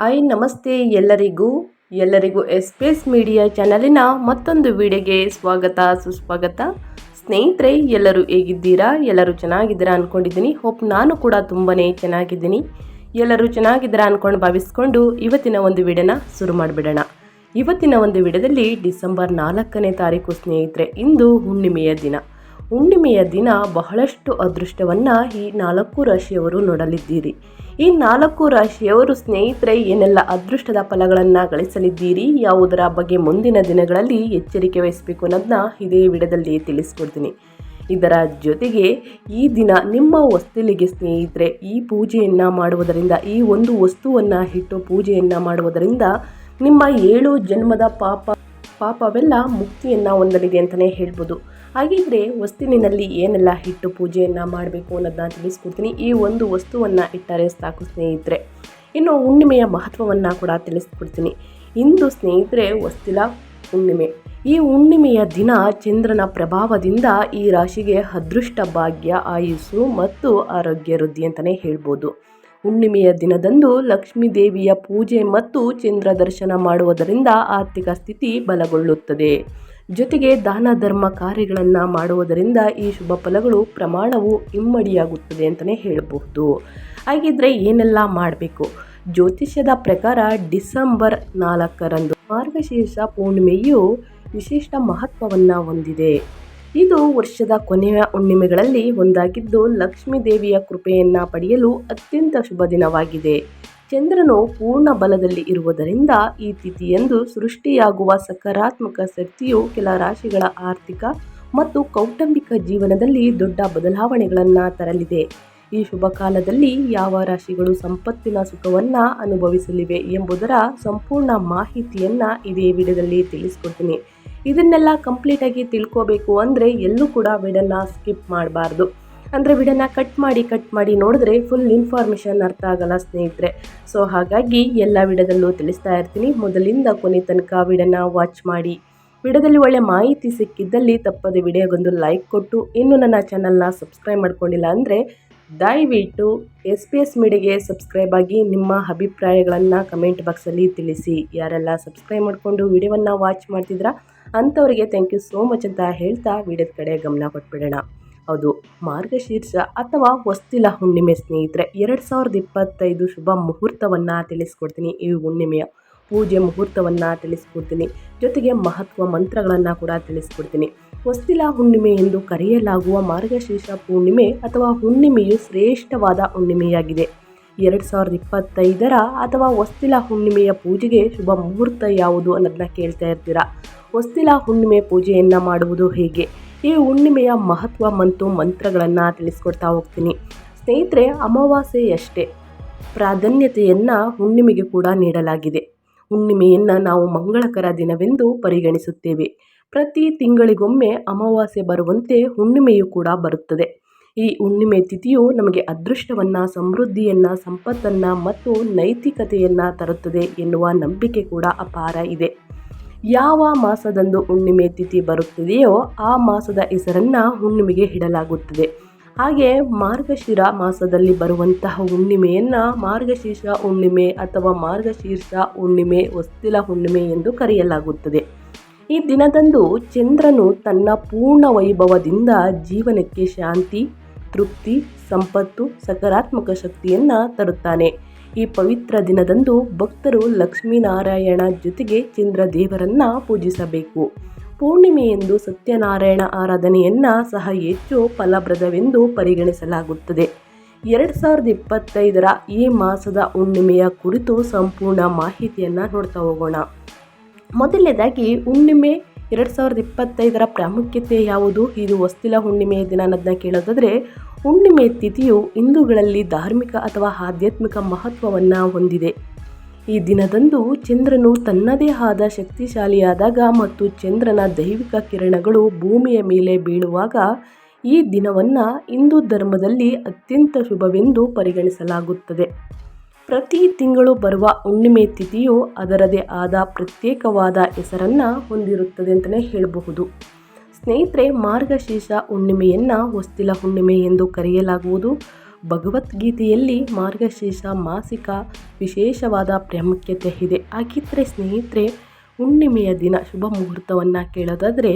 Hi, ನಮಸ್ತೆ ಎಲ್ಲರಿಗೂ. ಎಲ್ಲರಿಗೂ ಎಸ್ಪೇಸ್ ಮೀಡಿಯಾ ಚಾನಲಿನ ಮತ್ತೊಂದು ವಿಡಿಯೋಗೆ ಸ್ವಾಗತ, ಸುಸ್ವಾಗತ. ಸ್ನೇಹಿತರೆ, ಎಲ್ಲರೂ ಹೇಗಿದ್ದೀರಾ? ಎಲ್ಲರೂ ಚೆನ್ನಾಗಿದ್ದೀರಾ ಅಂದ್ಕೊಂಡಿದ್ದೀನಿ ಹೋಪ್ ನಾನು ಕೂಡ ತುಂಬಾ ಚೆನ್ನಾಗಿದ್ದೀನಿ. ಎಲ್ಲರೂ ಚೆನ್ನಾಗಿದ್ದೀರಾ ಅಂದ್ಕೊಂಡು ಭಾವಿಸ್ಕೊಂಡು ಇವತ್ತಿನ ಒಂದು ವಿಡಿಯೋನ ಶುರು ಮಾಡಿಬಿಡೋಣ. ಇವತ್ತಿನ ಒಂದು ವಿಡಿಯೋದಲ್ಲಿ ಡಿಸೆಂಬರ್ ನಾಲ್ಕನೇ ತಾರೀಕು, ಸ್ನೇಹಿತರೆ, ಇಂದು ಹುಣ್ಣಿಮೆಯ ದಿನ. ಹುಣ್ಣಿಮೆಯ ದಿನ ಬಹಳಷ್ಟು ಅದೃಷ್ಟವನ್ನು ಈ ನಾಲ್ಕು ರಾಶಿಯವರು ನೋಡಲಿದ್ದೀರಿ. ಈ ನಾಲ್ಕು ರಾಶಿಯವರು ಸ್ನೇಹಿತರೆ, ಏನೆಲ್ಲ ಅದೃಷ್ಟದ ಫಲಗಳನ್ನು ಗಳಿಸಲಿದ್ದೀರಿ? ಯಾವುದರ ಬಗ್ಗೆ ಮುಂದಿನ ದಿನಗಳಲ್ಲಿ ಎಚ್ಚರಿಕೆ ವಹಿಸಬೇಕು ಅನ್ನೋದನ್ನ ಇದೇ ವಿಡಿಯೋದಲ್ಲಿ ತಿಳಿಸ್ಕೊಡ್ತೀನಿ. ಇದರ ಜೊತೆಗೆ ಈ ದಿನ ನಿಮ್ಮ ವಸ್ತುಲಿಗೆ ಸ್ನೇಹಿತರೆ, ಈ ಪೂಜೆಯನ್ನು ಮಾಡುವುದರಿಂದ, ಈ ಒಂದು ವಸ್ತುವನ್ನು ಇಟ್ಟು ಪೂಜೆಯನ್ನು ಮಾಡುವುದರಿಂದ ನಿಮ್ಮ ಏಳು ಜನ್ಮದ ಪಾಪ ಪಾಪವೆಲ್ಲ ಮುಕ್ತಿಯನ್ನು ಹೊಂದಲಿದೆ ಅಂತಲೇ ಹೇಳ್ಬೋದು. ಹಾಗಿದ್ರೆ ವಸ್ತುವಿನಲ್ಲಿ ಏನೆಲ್ಲ ಹಿಟ್ಟು ಪೂಜೆಯನ್ನು ಮಾಡಬೇಕು ಅನ್ನೋದನ್ನ ತಿಳಿಸ್ಕೊಡ್ತೀನಿ. ಈ ಒಂದು ವಸ್ತುವನ್ನು ಇಟ್ಟರೆ ಸಾಕು ಸ್ನೇಹಿತರೆ. ಇನ್ನು ಹುಣ್ಣಿಮೆಯ ಮಹತ್ವವನ್ನು ಕೂಡ ತಿಳಿಸ್ಕೊಡ್ತೀನಿ. ಇಂದು ಸ್ನೇಹಿತರೆ ವಸ್ತಿಲ ಹುಣ್ಣಿಮೆ. ಈ ಹುಣ್ಣಿಮೆಯ ದಿನ ಚಂದ್ರನ ಪ್ರಭಾವದಿಂದ ಈ ರಾಶಿಗೆ ಅದೃಷ್ಟ ಭಾಗ್ಯ, ಆಯುಸ್ಸು ಮತ್ತು ಆರೋಗ್ಯ ವೃದ್ಧಿ ಅಂತಲೇ ಹೇಳ್ಬೋದು. ಹುಣ್ಣಿಮೆಯ ದಿನದಂದು ಲಕ್ಷ್ಮೀ ದೇವಿಯ ಪೂಜೆ ಮತ್ತು ಚಂದ್ರ ದರ್ಶನ ಮಾಡುವುದರಿಂದ ಆರ್ಥಿಕ ಸ್ಥಿತಿ ಬಲಗೊಳ್ಳುತ್ತದೆ. ಜೊತೆಗೆ ದಾನ ಧರ್ಮ ಕಾರ್ಯಗಳನ್ನು ಮಾಡುವುದರಿಂದ ಈ ಶುಭ ಫಲಗಳು ಪ್ರಮಾಣವು ಇಮ್ಮಡಿಯಾಗುತ್ತದೆ ಅಂತಲೇ ಹೇಳಬಹುದು. ಹಾಗಿದ್ರೆ ಏನೆಲ್ಲ ಮಾಡಬೇಕು? ಜ್ಯೋತಿಷ್ಯದ ಪ್ರಕಾರ ಡಿಸೆಂಬರ್ ನಾಲ್ಕರಂದು ಮಾರ್ಗಶೀರ್ಷ ಪೂರ್ಣಿಮೆಯು ವಿಶಿಷ್ಟ ಮಹತ್ವವನ್ನು ಹೊಂದಿದೆ. ಇದು ವರ್ಷದ ಕೊನೆಯ ಹುಣ್ಣಿಮೆಗಳಲ್ಲಿ ಒಂದಾಗಿದ್ದು ಲಕ್ಷ್ಮೀ ದೇವಿಯ ಕೃಪೆಯನ್ನು ಪಡೆಯಲು ಅತ್ಯಂತ ಶುಭ ದಿನವಾಗಿದೆ. ಚಂದ್ರನು ಪೂರ್ಣ ಬಲದಲ್ಲಿ ಇರುವುದರಿಂದ ಈ ತಿಥಿಯಂದು ಸೃಷ್ಟಿಯಾಗುವ ಸಕಾರಾತ್ಮಕ ಶಕ್ತಿಯು ಕೆಲ ರಾಶಿಗಳ ಆರ್ಥಿಕ ಮತ್ತು ಕೌಟುಂಬಿಕ ಜೀವನದಲ್ಲಿ ದೊಡ್ಡ ಬದಲಾವಣೆಗಳನ್ನು ತರಲಿದೆ. ಈ ಶುಭ ಕಾಲದಲ್ಲಿ ಯಾವ ರಾಶಿಗಳು ಸಂಪತ್ತಿನ ಸುಖವನ್ನು ಅನುಭವಿಸಲಿವೆ ಎಂಬುದರ ಸಂಪೂರ್ಣ ಮಾಹಿತಿಯನ್ನು ಇದೇ ವಿಡಿಯೋದಲ್ಲಿ ತಿಳಿಸ್ಕೊಡ್ತೀನಿ. ಇದನ್ನೆಲ್ಲ ಕಂಪ್ಲೀಟಾಗಿ ತಿಳ್ಕೋಬೇಕು ಅಂದರೆ ಎಲ್ಲೂ ಕೂಡ ವಿಡನ್ನ ಸ್ಕಿಪ್ ಮಾಡಬಾರ್ದು. ಅಂದರೆ ವಿಡನ್ನ ಕಟ್ ಮಾಡಿ ಕಟ್ ಮಾಡಿ ನೋಡಿದ್ರೆ ಫುಲ್ ಇನ್ಫಾರ್ಮೇಷನ್ ಅರ್ಥ ಆಗಲ್ಲ ಸ್ನೇಹಿತರೆ. ಸೊ ಹಾಗಾಗಿ ಎಲ್ಲ ವಿಡದಲ್ಲೂ ತಿಳಿಸ್ತಾ ಇರ್ತೀನಿ. ಮೊದಲಿಂದ ಕೊನೆ ತನಕ ವಿಡನ್ನ ವಾಚ್ ಮಾಡಿ. ವಿಡಿಯೋದಲ್ಲಿ ಒಳ್ಳೆ ಮಾಹಿತಿ ಸಿಕ್ಕಿದ್ದಲ್ಲಿ ತಪ್ಪದೆ ವಿಡಿಯೋಗೊಂದು ಲೈಕ್ ಕೊಟ್ಟು, ಇನ್ನೂ ನನ್ನ ಚಾನಲ್ನ ಸಬ್ಸ್ಕ್ರೈಬ್ ಮಾಡ್ಕೊಂಡಿಲ್ಲ ಅಂದರೆ ದಯವಿಟ್ಟು ಎಸ್ ಪಿ ಎಸ್ ಮೀಡಿಯಾಗೆ ಸಬ್ಸ್ಕ್ರೈಬ್ ಆಗಿ ನಿಮ್ಮ ಅಭಿಪ್ರಾಯಗಳನ್ನು ಕಮೆಂಟ್ ಬಾಕ್ಸಲ್ಲಿ ತಿಳಿಸಿ. ಯಾರೆಲ್ಲ ಸಬ್ಸ್ಕ್ರೈಬ್ ಮಾಡಿಕೊಂಡು ವಿಡಿಯೋವನ್ನು ವಾಚ್ ಮಾಡ್ತಿದ್ರಾ ಅಂಥವರಿಗೆ ಥ್ಯಾಂಕ್ ಯು ಸೋ ಮಚ್ ಅಂತ ಹೇಳ್ತಾ ವಿಡಿಯೋದ ಕಡೆ ಗಮನ ಕೊಟ್ಬಿಡೋಣ. ಹೌದು ಮಾರ್ಗಶೀರ್ಷ ಅಥವಾ ಹೊಸ್ತಿಲ ಹುಣ್ಣಿಮೆ ಸ್ನೇಹಿತರೆ, ಎರಡು ಸಾವಿರದ ಇಪ್ಪತ್ತೈದು ಶುಭ ಮುಹೂರ್ತವನ್ನು ತಿಳಿಸ್ಕೊಡ್ತೀನಿ. ಈ ಹುಣ್ಣಿಮೆಯ ಪೂಜೆ ಮುಹೂರ್ತವನ್ನು ತಿಳಿಸ್ಕೊಡ್ತೀನಿ. ಜೊತೆಗೆ ಮಹತ್ವ ಮಂತ್ರಗಳನ್ನು ಕೂಡ ತಿಳಿಸ್ಕೊಡ್ತೀನಿ. ಹೊಸ್ತಿಲ ಹುಣ್ಣಿಮೆ ಎಂದು ಕರೆಯಲಾಗುವ ಮಾರ್ಗಶೀರ್ಷ ಪೂರ್ಣಿಮೆ ಅಥವಾ ಹುಣ್ಣಿಮೆಯು ಶ್ರೇಷ್ಠವಾದ ಹುಣ್ಣಿಮೆಯಾಗಿದೆ. ಎರಡು ಸಾವಿರದ ಇಪ್ಪತ್ತೈದರ ಅಥವಾ ಹೊಸ್ತಿಲ ಹುಣ್ಣಿಮೆಯ ಪೂಜೆಗೆ ಶುಭ ಮುಹೂರ್ತ ಯಾವುದು ಅನ್ನೋದನ್ನ ಕೇಳ್ತಾ ಇರ್ತೀರಾ? ಹೊಸ್ತಿಲ ಹುಣ್ಣಿಮೆ ಪೂಜೆಯನ್ನು ಮಾಡುವುದು ಹೇಗೆ? ಈ ಹುಣ್ಣಿಮೆಯ ಮಹತ್ವ ಮತ್ತು ಮಂತ್ರಗಳನ್ನು ತಿಳಿಸ್ಕೊಡ್ತಾ ಹೋಗ್ತೀನಿ. ಸ್ನೇಹಿತರೆ, ಅಮಾವಾಸ್ಯೆಯಷ್ಟೇ. ಪ್ರಾಧಾನ್ಯತೆಯನ್ನು ಹುಣ್ಣಿಮೆಗೆ ಕೂಡ ನೀಡಲಾಗಿದೆ. ಹುಣ್ಣಿಮೆಯನ್ನು ನಾವು ಮಂಗಳಕರ ದಿನವೆಂದು ಪರಿಗಣಿಸುತ್ತೇವೆ. ಪ್ರತಿ ತಿಂಗಳಿಗೊಮ್ಮೆ ಅಮಾವಾಸ್ಯೆ ಬರುವಂತೆ ಹುಣ್ಣಿಮೆಯು ಕೂಡ ಬರುತ್ತದೆ. ಈ ಹುಣ್ಣಿಮೆ ತಿಥಿಯು ನಮಗೆ ಅದೃಷ್ಟವನ್ನು, ಸಮೃದ್ಧಿಯನ್ನು, ಸಂಪತ್ತನ್ನು ಮತ್ತು ನೈತಿಕತೆಯನ್ನು ತರುತ್ತದೆ ಎನ್ನುವ ನಂಬಿಕೆ ಕೂಡ ಅಪಾರ ಇದೆ. ಯಾವ ಮಾಸದಂದು ಹುಣ್ಣಿಮೆ ತಿಥಿ ಬರುತ್ತದೆಯೋ ಆ ಮಾಸದ ಹೆಸರನ್ನು ಹುಣ್ಣಿಮೆಗೆ ಇಡಲಾಗುತ್ತದೆ. ಹಾಗೆ ಮಾರ್ಗಶಿರ ಮಾಸದಲ್ಲಿ ಬರುವಂತಹ ಹುಣ್ಣಿಮೆಯನ್ನು ಮಾರ್ಗಶೀರ್ಷ ಹುಣ್ಣಿಮೆ ಅಥವಾ ಮಾರ್ಗಶೀರ್ಷ ಹುಣ್ಣಿಮೆ ಹೊಸ್ತಿಲ ಹುಣ್ಣಿಮೆ ಎಂದು ಕರೆಯಲಾಗುತ್ತದೆ. ಈ ದಿನದಂದು ಚಂದ್ರನು ತನ್ನ ಪೂರ್ಣ ವೈಭವದಿಂದ ಜೀವನಕ್ಕೆ ಶಾಂತಿ ತೃಪ್ತಿ, ಸಂಪತ್ತು, ಸಕಾರಾತ್ಮಕ ಶಕ್ತಿಯನ್ನು ತರುತ್ತಾನೆ. ಈ ಪವಿತ್ರ ದಿನದಂದು ಭಕ್ತರು ಲಕ್ಷ್ಮೀನಾರಾಯಣ ಜೊತೆಗೆ ಚಂದ್ರ ದೇವರನ್ನ ಪೂಜಿಸಬೇಕು ಪೂರ್ಣಿಮೆಯೆಂದು ಸತ್ಯನಾರಾಯಣ ಆರಾಧನೆಯನ್ನು ಸಹ ಹೆಚ್ಚು ಫಲಪ್ರದವೆಂದು ಪರಿಗಣಿಸಲಾಗುತ್ತದೆ. ಎರಡು ಸಾವಿರದ ಇಪ್ಪತ್ತೈದರ ಈ ಮಾಸದ ಹುಣ್ಣಿಮೆಯ ಕುರಿತು ಸಂಪೂರ್ಣ ಮಾಹಿತಿಯನ್ನು ನೋಡ್ತಾ ಹೋಗೋಣ. ಮೊದಲನೇದಾಗಿ ಹುಣ್ಣಿಮೆ ಎರಡು ಸಾವಿರದ ಇಪ್ಪತ್ತೈದರ ಪ್ರಾಮುಖ್ಯತೆ ಯಾವುದು? ಇದು ಹೊಸ್ತಿಲ ಹುಣ್ಣಿಮೆಯ ದಿನ ಅನ್ನೋದನ್ನ ಕೇಳೋದಾದರೆ, ಹುಣ್ಣಿಮೆ ತಿಥಿಯು ಹಿಂದೂಗಳಲ್ಲಿ ಧಾರ್ಮಿಕ ಅಥವಾ ಆಧ್ಯಾತ್ಮಿಕ ಮಹತ್ವವನ್ನು ಹೊಂದಿದೆ. ಈ ದಿನದಂದು ಚಂದ್ರನು ತನ್ನದೇ ಆದ ಶಕ್ತಿಶಾಲಿಯಾದಾಗ ಮತ್ತು ಚಂದ್ರನ ದೈವಿಕ ಕಿರಣಗಳು ಭೂಮಿಯ ಮೇಲೆ ಬೀಳುವಾಗ ಈ ದಿನವನ್ನು ಹಿಂದೂ ಧರ್ಮದಲ್ಲಿ ಅತ್ಯಂತ ಶುಭವೆಂದು ಪರಿಗಣಿಸಲಾಗುತ್ತದೆ. ಪ್ರತಿ ತಿಂಗಳು ಬರುವ ಹುಣ್ಣಿಮೆ ತಿಥಿಯು ಅದರದೇ ಆದ ಪ್ರತ್ಯೇಕವಾದ ಹೆಸರನ್ನು ಹೊಂದಿರುತ್ತದೆ ಅಂತಲೇ ಹೇಳಬಹುದು. ಸ್ನೇಹಿತರೆ, ಮಾರ್ಗಶೀರ್ಷ ಹುಣ್ಣಿಮೆಯನ್ನು ಹೊಸ್ತಿಲ ಹುಣ್ಣಿಮೆ ಎಂದು ಕರೆಯಲಾಗುವುದು. ಭಗವದ್ಗೀತೆಯಲ್ಲಿ ಮಾರ್ಗಶೀರ್ಷ ಮಾಸಿಕ ವಿಶೇಷವಾದ ಪ್ರಾಮುಖ್ಯತೆ ಇದೆ. ಹಾಗಿದ್ದರೆ ಸ್ನೇಹಿತರೆ ಹುಣ್ಣಿಮೆಯ ದಿನ ಶುಭ ಮುಹೂರ್ತವನ್ನು ಕೇಳೋದಾದರೆ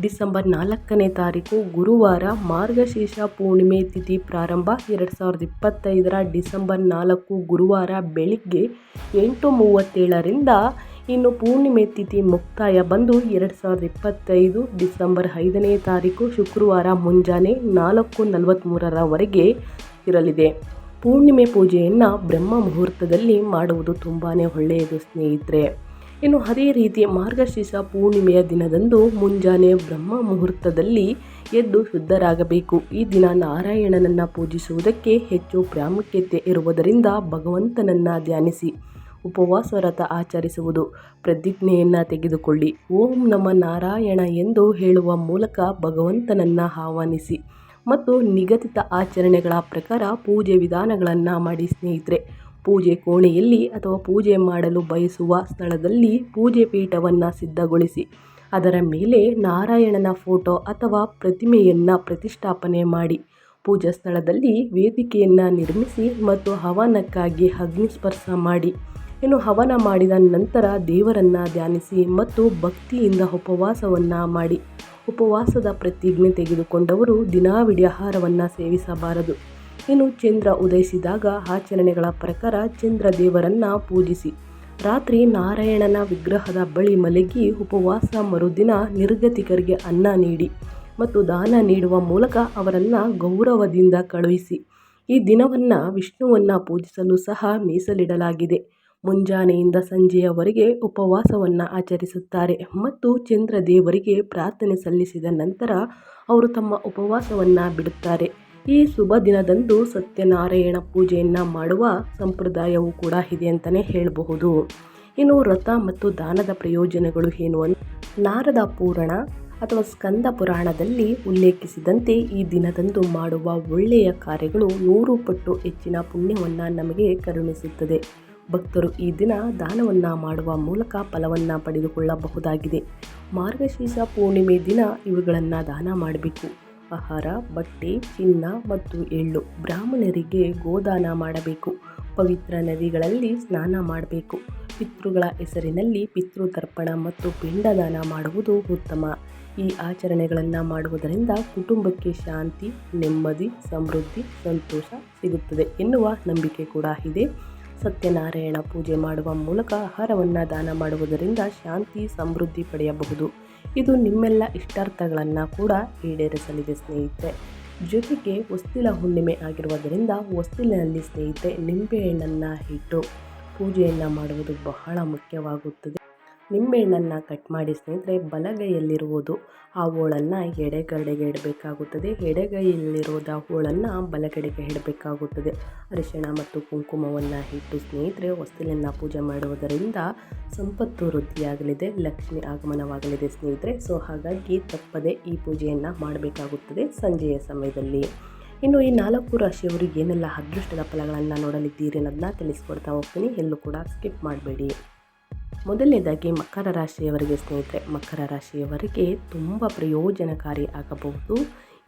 ಡಿಸೆಂಬರ್ ನಾಲ್ಕನೇ ತಾರೀಕು ಗುರುವಾರ ಮಾರ್ಗಶೀರ್ಷ ಪೂರ್ಣಿಮೆ ತಿಥಿ ಪ್ರಾರಂಭ. ಎರಡು ಸಾವಿರದ ಇಪ್ಪತ್ತೈದರ ಡಿಸೆಂಬರ್ ನಾಲ್ಕು ಗುರುವಾರ ಬೆಳಿಗ್ಗೆ ಎಂಟು ಮೂವತ್ತೇಳರಿಂದ ಇನ್ನು ಪೂರ್ಣಿಮೆ ತಿಥಿ ಮುಕ್ತಾಯ ಬಂದು ಎರಡು ಸಾವಿರದ ಇಪ್ಪತ್ತೈದು ಡಿಸೆಂಬರ್ ಐದನೇ ತಾರೀಕು ಶುಕ್ರವಾರ ಮುಂಜಾನೆ ನಾಲ್ಕು ನಲವತ್ತ್ಮೂರರವರೆಗೆ ಇರಲಿದೆ. ಪೂರ್ಣಿಮೆ ಪೂಜೆಯನ್ನು ಬ್ರಹ್ಮ ಮುಹೂರ್ತದಲ್ಲಿ ಮಾಡುವುದು ತುಂಬಾ ಒಳ್ಳೆಯದು ಸ್ನೇಹಿತರೆ. ಇನ್ನು ಅದೇ ರೀತಿ ಮಾರ್ಗಶೀರ್ಷ ಪೂರ್ಣಿಮೆಯ ದಿನದಂದು ಮುಂಜಾನೆ ಬ್ರಹ್ಮ ಮುಹೂರ್ತದಲ್ಲಿ ಎದ್ದು ಶುದ್ಧರಾಗಬೇಕು. ಈ ದಿನ ನಾರಾಯಣನನ್ನು ಪೂಜಿಸುವುದಕ್ಕೆ ಹೆಚ್ಚು ಪ್ರಾಮುಖ್ಯತೆ ಇರುವುದರಿಂದ ಭಗವಂತನನ್ನು ಧ್ಯಾನಿಸಿ, ಉಪವಾಸ ವ್ರತ ಆಚರಿಸುವುದು, ಪ್ರತಿಜ್ಞೆಯನ್ನು ತೆಗೆದುಕೊಳ್ಳಿ. ಓಂ ನಮ ನಾರಾಯಣ ಎಂದು ಹೇಳುವ ಮೂಲಕ ಭಗವಂತನನ್ನು ಆಹ್ವಾನಿಸಿ, ಮತ್ತು ನಿಗದಿತ ಆಚರಣೆಗಳ ಪ್ರಕಾರ ಪೂಜೆ ವಿಧಾನಗಳನ್ನು ಮಾಡಿ ಸ್ನೇಹಿತರೆ ಪೂಜೆ ಕೋಣೆಯಲ್ಲಿ ಅಥವಾ ಪೂಜೆ ಮಾಡಲು ಬಯಸುವ ಸ್ಥಳದಲ್ಲಿ ಪೂಜೆ ಪೀಠವನ್ನು ಸಿದ್ಧಗೊಳಿಸಿ, ಅದರ ಮೇಲೆ ನಾರಾಯಣನ ಫೋಟೋ ಅಥವಾ ಪ್ರತಿಮೆಯನ್ನು ಪ್ರತಿಷ್ಠಾಪನೆ ಮಾಡಿ, ಪೂಜಾ ಸ್ಥಳದಲ್ಲಿ ವೇದಿಕೆಯನ್ನು ನಿರ್ಮಿಸಿ ಮತ್ತು ಹವನಕ್ಕಾಗಿ ಅಗ್ನಿಸ್ಪರ್ಶ ಮಾಡಿ. ಇನ್ನು ಹವನ ಮಾಡಿದ ನಂತರ ದೇವರನ್ನು ಧ್ಯಾನಿಸಿ ಮತ್ತು ಭಕ್ತಿಯಿಂದ ಉಪವಾಸವನ್ನು ಮಾಡಿ. ಉಪವಾಸದ ಪ್ರತಿಜ್ಞೆ ತೆಗೆದುಕೊಂಡವರು ದಿನಾವಿಡಿ ಆಹಾರವನ್ನು ಸೇವಿಸಬಾರದು. ಇನ್ನು ಚಂದ್ರ ಉದಯಿಸಿದಾಗ ಆಚರಣೆಗಳ ಪ್ರಕಾರ ಚಂದ್ರ ದೇವರನ್ನ ಪೂಜಿಸಿ. ರಾತ್ರಿ ನಾರಾಯಣನ ವಿಗ್ರಹದ ಬಳಿ ಮಲಗಿ ಉಪವಾಸ ಮರುದಿನ ನಿರ್ಗತಿಕರಿಗೆ ಅನ್ನ ನೀಡಿ ಮತ್ತು ದಾನ ನೀಡುವ ಮೂಲಕ ಅವರನ್ನು ಗೌರವದಿಂದ ಕಳುಹಿಸಿ. ಈ ದಿನವನ್ನು ವಿಷ್ಣುವನ್ನು ಪೂಜಿಸಲು ಸಹ ಮೀಸಲಿಡಲಾಗಿದೆ. ಮುಂಜಾನೆಯಿಂದ ಸಂಜೆಯವರೆಗೆ ಉಪವಾಸವನ್ನು ಆಚರಿಸುತ್ತಾರೆ ಮತ್ತು ಚಂದ್ರ ದೇವರಿಗೆ ಪ್ರಾರ್ಥನೆ ಸಲ್ಲಿಸಿದ ನಂತರ ಅವರು ತಮ್ಮ ಉಪವಾಸವನ್ನು ಬಿಡುತ್ತಾರೆ. ಈ ಶುಭ ದಿನದಂದು ಸತ್ಯನಾರಾಯಣ ಪೂಜೆಯನ್ನು ಮಾಡುವ ಸಂಪ್ರದಾಯವು ಕೂಡ ಇದೆ ಅಂತಲೇ ಹೇಳಬಹುದು. ಇನ್ನು ವ್ರತ ಮತ್ತು ದಾನದ ಪ್ರಯೋಜನಗಳು ಏನು ಅಂತ ನಾರದ ಪೂರಣ ಅಥವಾ ಸ್ಕಂದ ಪುರಾಣದಲ್ಲಿ ಉಲ್ಲೇಖಿಸಿದಂತೆ ಈ ದಿನದಂದು ಮಾಡುವ ಒಳ್ಳೆಯ ಕಾರ್ಯಗಳು ನೂರು ಪಟ್ಟು ಹೆಚ್ಚಿನ ಪುಣ್ಯವನ್ನು ನಮಗೆ ಕರುಣಿಸುತ್ತದೆ. ಭಕ್ತರು ಈ ದಿನ ದಾನವನ್ನು ಮಾಡುವ ಮೂಲಕ ಫಲವನ್ನು ಪಡೆದುಕೊಳ್ಳಬಹುದಾಗಿದೆ. ಮಾರ್ಗಶೀರ್ಷ ಪೂರ್ಣಿಮೆ ದಿನ ಇವುಗಳನ್ನು ದಾನ ಮಾಡಬೇಕು. ಆಹಾರ, ಬಟ್ಟೆ, ಚಿನ್ನ ಮತ್ತು ಎಳ್ಳು ಬ್ರಾಹ್ಮಣರಿಗೆ ಗೋದಾನ ಮಾಡಬೇಕು. ಪವಿತ್ರ ನದಿಗಳಲ್ಲಿ ಸ್ನಾನ ಮಾಡಬೇಕು. ಪಿತೃಗಳ ಹೆಸರಿನಲ್ಲಿ ಪಿತೃತರ್ಪಣ ಮತ್ತು ಪಿಂಡದಾನ ಮಾಡುವುದು ಉತ್ತಮ. ಈ ಆಚರಣೆಗಳನ್ನು ಮಾಡುವುದರಿಂದ ಕುಟುಂಬಕ್ಕೆ ಶಾಂತಿ, ನೆಮ್ಮದಿ, ಸಮೃದ್ಧಿ, ಸಂತೋಷ ಸಿಗುತ್ತದೆ ಎನ್ನುವ ನಂಬಿಕೆ ಕೂಡ ಇದೆ. ಸತ್ಯನಾರಾಯಣ ಪೂಜೆ ಮಾಡುವ ಮೂಲಕ ಆಹಾರವನ್ನು ದಾನ ಮಾಡುವುದರಿಂದ ಶಾಂತಿ, ಸಮೃದ್ಧಿ ಪಡೆಯಬಹುದು. ಇದು ನಿಮ್ಮೆಲ್ಲ ಇಷ್ಟಾರ್ಥಗಳನ್ನು ಕೂಡ ಈಡೇರಿಸಲಿದೆ ಸ್ನೇಹಿತರೆ. ಜೊತೆಗೆ ಹೊಸ್ತಿಲ ಹುಣ್ಣಿಮೆ ಆಗಿರುವುದರಿಂದ ಹೊಸ್ತಿಲಿನಲ್ಲಿ ಸ್ನೇಹಿತೆ ನಿಂಬೆಹಣ್ಣನ್ನು ಇಟ್ಟು ಪೂಜೆಯನ್ನು ಮಾಡುವುದು ಬಹಳ ಮುಖ್ಯವಾಗುತ್ತದೆ. ನಿಂಬೆಹಣ್ಣನ್ನು ಕಟ್ ಮಾಡಿ ಸ್ನೇಹಿತರೆ, ಬಲಗೈಯಲ್ಲಿರುವುದು ಆ ಹೋಳನ್ನು ಎಡೆಗಡೆಗೆ ಇಡಬೇಕಾಗುತ್ತದೆ. ಎಡಗೈಯಲ್ಲಿರೋದ ಹೋಳನ್ನು ಬಲಗಡೆಗೆ ಇಡಬೇಕಾಗುತ್ತದೆ. ಅರಿಶಿಣ ಮತ್ತು ಕುಂಕುಮವನ್ನು ಇಟ್ಟು ಸ್ನೇಹಿತರೆ, ಹೊಸ್ತಿಲನ್ನು ಪೂಜೆ ಮಾಡುವುದರಿಂದ ಸಂಪತ್ತು ವೃದ್ಧಿಯಾಗಲಿದೆ, ಲಕ್ಷ್ಮಿ ಆಗಮನವಾಗಲಿದೆ ಸ್ನೇಹಿತರೆ. ಸೊ, ಹಾಗಾಗಿ ತಪ್ಪದೆ ಈ ಪೂಜೆಯನ್ನು ಮಾಡಬೇಕಾಗುತ್ತದೆ ಸಂಜೆಯ ಸಮಯದಲ್ಲಿ. ಇನ್ನು ಈ ನಾಲ್ಕು ರಾಶಿಯವರಿಗೆ ಏನೆಲ್ಲ ಅದೃಷ್ಟದ ಫಲಗಳನ್ನು ನೋಡಲಿದ್ದೀರಿ ಅನ್ನೋದನ್ನ ತಿಳಿಸ್ಕೊಡ್ತಾ ಹೋಗ್ತೀನಿ. ಎಲ್ಲೂ ಕೂಡ ಸ್ಕಿಪ್ ಮಾಡಬೇಡಿ. ಮೊದಲನೇದಾಗಿ ಮಕರ ರಾಶಿಯವರಿಗೆ ಸ್ನೇಹಿತರೆ, ಮಕರ ರಾಶಿಯವರಿಗೆ ತುಂಬ ಪ್ರಯೋಜನಕಾರಿ ಆಗಬಹುದು.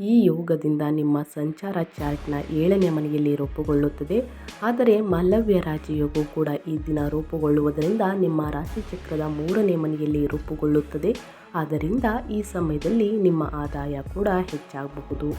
ಈ ಯೋಗದಿಂದ ನಿಮ್ಮ ಸಂಚಾರ ಚಾರ್ಟ್ನ ಏಳನೇ ಮನೆಯಲ್ಲಿ ರೂಪುಗೊಳ್ಳುತ್ತದೆ. ಆದರೆ ಮಾಲವ್ಯ ರಾಜಯೋಗವು ಕೂಡ ಈ ದಿನ ರೂಪುಗೊಳ್ಳುವುದರಿಂದ ನಿಮ್ಮ ರಾಶಿಚಕ್ರದ ಮೂರನೇ ಮನೆಯಲ್ಲಿ ರೂಪುಗೊಳ್ಳುತ್ತದೆ. ಆದ್ದರಿಂದ ಈ ಸಮಯದಲ್ಲಿ ನಿಮ್ಮ ಆದಾಯ ಕೂಡ ಹೆಚ್ಚಾಗಬಹುದು.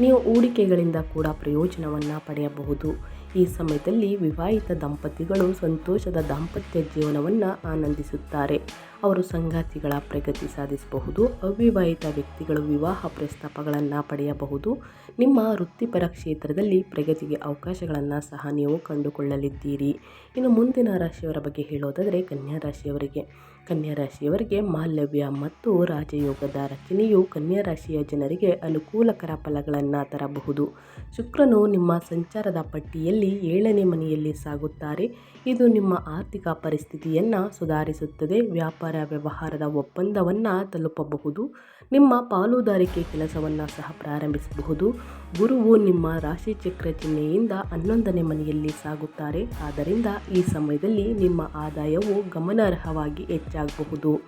ನೀವು ಹೂಡಿಕೆಗಳಿಂದ ಕೂಡ ಪ್ರಯೋಜನವನ್ನು ಪಡೆಯಬಹುದು. ಈ ಸಮಯದಲ್ಲಿ ವಿವಾಹಿತ ದಂಪತಿಗಳು ಸಂತೋಷದ ದಾಂಪತ್ಯ ಜೀವನವನ್ನು ಆನಂದಿಸುತ್ತಾರೆ. ಅವರು ಸಂಗಾತಿಗಳ ಪ್ರಗತಿ ಸಾಧಿಸಬಹುದು, ಅವಿವಾಹಿತ ವ್ಯಕ್ತಿಗಳು ವಿವಾಹ ಪ್ರಸ್ತಾಪಗಳನ್ನು ಪಡೆಯಬಹುದು. ನಿಮ್ಮ ವೃತ್ತಿಪರ ಕ್ಷೇತ್ರದಲ್ಲಿ ಪ್ರಗತಿಗೆ ಅವಕಾಶಗಳನ್ನು ಸಹ ನೀವು ಕಂಡುಕೊಳ್ಳಲಿದ್ದೀರಿ. ಇನ್ನು ಮುಂದಿನ ರಾಶಿಯವರ ಬಗ್ಗೆ ಹೇಳೋದಾದರೆ ಕನ್ಯಾ ರಾಶಿಯವರಿಗೆ. ಕನ್ಯಾ ರಾಶಿಯವರಿಗೆ ಮಾಲವ್ಯ ಮತ್ತು ರಾಜಯೋಗದ ರಚನೆಯು ಕನ್ಯಾ ರಾಶಿಯ ಜನರಿಗೆ ಅನುಕೂಲಕರ ಫಲಗಳನ್ನು ತರಬಹುದು. ಶುಕ್ರನು ನಿಮ್ಮ ಸಂಚಾರದ ಪಟ್ಟಿಯಲ್ಲಿ ಏಳನೇ ಮನೆಯಲ್ಲಿ ಸಾಗುತ್ತಾರೆ. ಇದು ನಿಮ್ಮ ಆರ್ಥಿಕ ಪರಿಸ್ಥಿತಿಯನ್ನು ಸುಧಾರಿಸುತ್ತದೆ. ವ್ಯಾಪಾರ ವ್ಯವಹಾರದ ಒಪ್ಪಂದವನ್ನು ತಲುಪಬಹುದು, ನಿಮ್ಮ ಪಾಲುದಾರಿಕೆ ಕೆಲಸವನ್ನು ಸಹ ಪ್ರಾರಂಭಿಸಬಹುದು. ಗುರುವು ನಿಮ್ಮ ರಾಶಿಚಕ್ರ ಚಿಹ್ನೆಯಿಂದ ಹನ್ನೊಂದನೇ ಮನೆಯಲ್ಲಿ ಸಾಗುತ್ತಾರೆ. ಆದ್ದರಿಂದ ಈ ಸಮಯದಲ್ಲಿ ನಿಮ್ಮ ಆದಾಯವು ಗಮನಾರ್ಹವಾಗಿ ಹೆಚ್ಚಾಗಬಹುದು.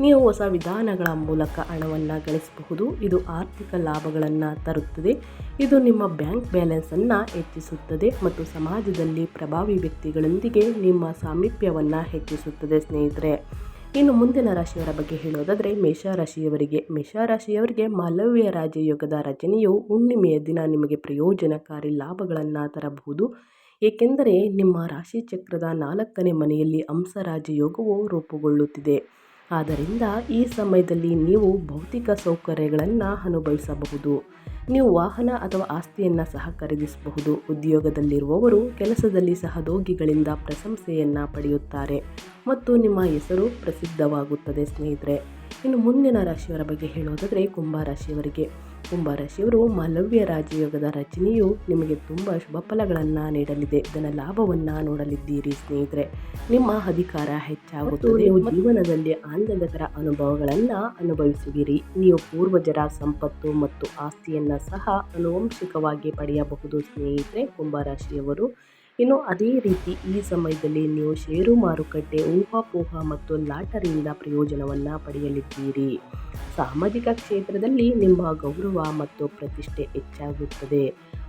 ನೀವು ಹೊಸ ವಿಧಾನಗಳ ಮೂಲಕ ಹಣವನ್ನು ಗಳಿಸಬಹುದು. ಇದು ಆರ್ಥಿಕ ಲಾಭಗಳನ್ನು ತರುತ್ತದೆ. ಇದು ನಿಮ್ಮ ಬ್ಯಾಂಕ್ ಬ್ಯಾಲೆನ್ಸನ್ನು ಹೆಚ್ಚಿಸುತ್ತದೆ ಮತ್ತು ಸಮಾಜದಲ್ಲಿ ಪ್ರಭಾವಿ ವ್ಯಕ್ತಿಗಳೊಂದಿಗೆ ನಿಮ್ಮ ಸಾಮೀಪ್ಯವನ್ನು ಹೆಚ್ಚಿಸುತ್ತದೆ ಸ್ನೇಹಿತರೆ. ಇನ್ನು ಮುಂದಿನ ರಾಶಿಯವರ ಬಗ್ಗೆ ಹೇಳೋದಾದರೆ ಮೇಷರಾಶಿಯವರಿಗೆ. ಮೇಷರಾಶಿಯವರಿಗೆ ಮಾಲವ್ಯ ರಾಜಯೋಗದ ರಚನೆಯು ಹುಣ್ಣಿಮೆಯ ದಿನ ನಿಮಗೆ ಪ್ರಯೋಜನಕಾರಿ ಲಾಭಗಳನ್ನು ತರಬಹುದು. ಏಕೆಂದರೆ ನಿಮ್ಮ ರಾಶಿ ಚಕ್ರದ ನಾಲ್ಕನೇ ಮನೆಯಲ್ಲಿ ಹಂಸರಾಜಯೋಗವು ರೂಪುಗೊಳ್ಳುತ್ತಿದೆ. ಆದ್ದರಿಂದ ಈ ಸಮಯದಲ್ಲಿ ನೀವು ಭೌತಿಕ ಸೌಕರ್ಯಗಳನ್ನು ಅನುಭವಿಸಬಹುದು. ನೀವು ವಾಹನ ಅಥವಾ ಆಸ್ತಿಯನ್ನು ಸಹ ಖರೀದಿಸಬಹುದು. ಉದ್ಯೋಗದಲ್ಲಿರುವವರು ಕೆಲಸದಲ್ಲಿ ಸಹೋದ್ಯೋಗಿಗಳಿಂದ ಪ್ರಶಂಸೆಯನ್ನು ಪಡೆಯುತ್ತಾರೆ ಮತ್ತು ನಿಮ್ಮ ಹೆಸರು ಪ್ರಸಿದ್ಧವಾಗುತ್ತದೆ ಸ್ನೇಹಿತರೆ. ಇನ್ನು ಮುಂದಿನ ರಾಶಿಯವರ ಬಗ್ಗೆ ಹೇಳೋದಾದರೆ ಕುಂಭ ರಾಶಿಯವರಿಗೆ. ಕುಂಭ ರಾಶಿಯವರು ಮಾಲವ್ಯ ರಾಜಯೋಗದ ರಚನೆಯು ನಿಮಗೆ ತುಂಬ ಶುಭ ಫಲಗಳನ್ನು ನೀಡಲಿದೆ. ಇದನ್ನು ಲಾಭವನ್ನು ನೋಡಲಿದ್ದೀರಿ ಸ್ನೇಹಿತರೆ. ನಿಮ್ಮ ಅಧಿಕಾರ ಹೆಚ್ಚಾಗುತ್ತದೆ. ನೀವು ಜೀವನದಲ್ಲಿ ಆನಂದಕರ ಅನುಭವಗಳನ್ನು ಅನುಭವಿಸುವಿರಿ. ನೀವು ಪೂರ್ವಜರ ಸಂಪತ್ತು ಮತ್ತು ಆಸ್ತಿಯನ್ನು ಸಹ ಅನುವಂಶಿಕವಾಗಿ ಪಡೆಯಬಹುದು ಸ್ನೇಹಿತರೆ. ಕುಂಭರಾಶಿಯವರು ಇನ್ನು ಅದೇ ರೀತಿ ಈ ಸಮಯದಲ್ಲಿ ನೀವು ಷೇರು ಮಾರುಕಟ್ಟೆ, ಊಹಾಪೋಹ ಮತ್ತು ಲಾಟರಿಯಿಂದ ಪ್ರಯೋಜನವನ್ನು ಪಡೆಯಲಿದ್ದೀರಿ. ಸಾಮಾಜಿಕ ಕ್ಷೇತ್ರದಲ್ಲಿ ನಿಮ್ಮ ಗೌರವ ಮತ್ತು ಪ್ರತಿಷ್ಠೆ ಹೆಚ್ಚಾಗುತ್ತದೆ.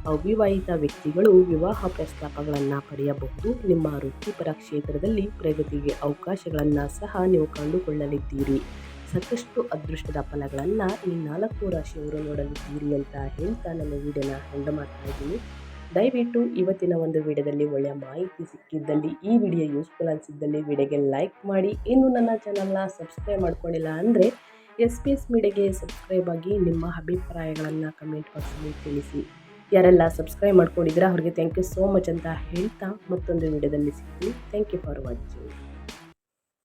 ಅವಿವಾಹಿತ ವ್ಯಕ್ತಿಗಳು ವಿವಾಹ ಪ್ರಸ್ತಾಪಗಳನ್ನು ಪಡೆಯಬಹುದು. ನಿಮ್ಮ ವೃತ್ತಿಪರ ಕ್ಷೇತ್ರದಲ್ಲಿ ಪ್ರಗತಿಗೆ ಅವಕಾಶಗಳನ್ನು ಸಹ ನೀವು ಕಂಡುಕೊಳ್ಳಲಿದ್ದೀರಿ. ಸಾಕಷ್ಟು ಅದೃಷ್ಟದ ಫಲಗಳನ್ನು ಈ ನಾಲ್ಕು ರಾಶಿಯವರು ನೋಡಲಿದ್ದೀರಿ ಅಂತ ಹೇಳ್ತಾ ನನ್ನ ವಿಡಿಯೋನ ಎಂಡ್ ಮಾಡ್ತಾ ಇದ್ದೀನಿ. ದಯವಿಟ್ಟು ಇವತ್ತಿನ ಒಂದು ವಿಡಿಯೋದಲ್ಲಿ ಒಳ್ಳೆಯ ಮಾಹಿತಿ ಸಿಕ್ಕಿದ್ದಲ್ಲಿ ಈ ವಿಡಿಯೋ ಯೂಸ್ಫುಲ್ ಅನಿಸಿದ್ದಲ್ಲಿ ವಿಡಿಯೋಗೆ ಲೈಕ್ ಮಾಡಿ. ಇನ್ನು ನನ್ನ ಚಾನಲ್ನ ಸಬ್ಸ್ಕ್ರೈಬ್ ಮಾಡ್ಕೊಂಡಿಲ್ಲ ಅಂದರೆ ಎಸ್ ಪಿ ಎಸ್ ಮೀಡಿಯಾಗೆ ಸಬ್ಸ್ಕ್ರೈಬ್ ಆಗಿ ನಿಮ್ಮ ಅಭಿಪ್ರಾಯಗಳನ್ನು ಕಮೆಂಟ್ ಬಾಕ್ಸಲ್ಲಿ ತಿಳಿಸಿ. ಯಾರೆಲ್ಲ ಸಬ್ಸ್ಕ್ರೈಬ್ ಮಾಡ್ಕೊಂಡಿದ್ರೆ ಅವ್ರಿಗೆ ಥ್ಯಾಂಕ್ ಯು ಸೋ ಮಚ್ ಅಂತ ಹೇಳ್ತಾ ಮತ್ತೊಂದು ವಿಡಿಯೋದಲ್ಲಿ ಸಿಗ್ತೀನಿ. Thank you for watching